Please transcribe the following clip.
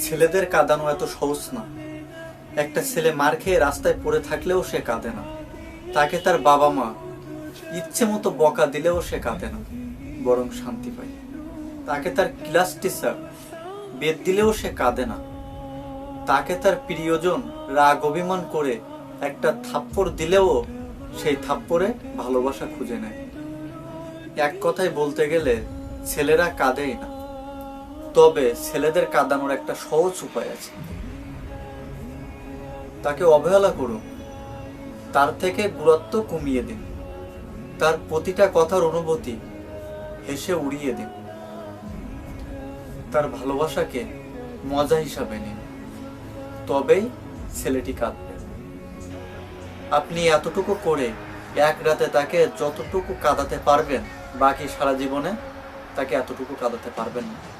ছেলেদের কাঁদানো এত সহজ না। একটা ছেলে মার খেয়ে রাস্তায় পড়ে থাকলেও সে কাঁদে না। তাকে তার বাবা মা ইচ্ছে মতো বকা দিলেও সে কাঁদে না। বরং শান্তি পায়। তাকে তার ক্লাস টিচার বেদ দিলেও সে কাঁদে না। তাকে তার প্রিয়জন রাগ অভিমান করে একটা থাপ্পড় দিলেও সেই থাপ্পড়ে ভালোবাসা খুঁজে নেয়। এক কথায় বলতে গেলে ছেলেরা কাঁদেই না। তবে ছেলেদের কাঁদানোর একটা সহজ উপায় আছে। তাকে অবহেলা করুন। তার থেকে গুরুত্ব কমিয়ে দিন। তার প্রতিটা কথার অনুভূতি হেসে উড়িয়ে দিন। তার ভালোবাসাকে মজা হিসাবে নিন। তবেই ছেলেটি কাঁদবে। আপনি এতটুকু করে এক রাতে তাকে যতটুকু কাঁদাতে পারবেন, বাকি সারা জীবনে তাকে এতটুকু কাঁদাতে পারবেন না।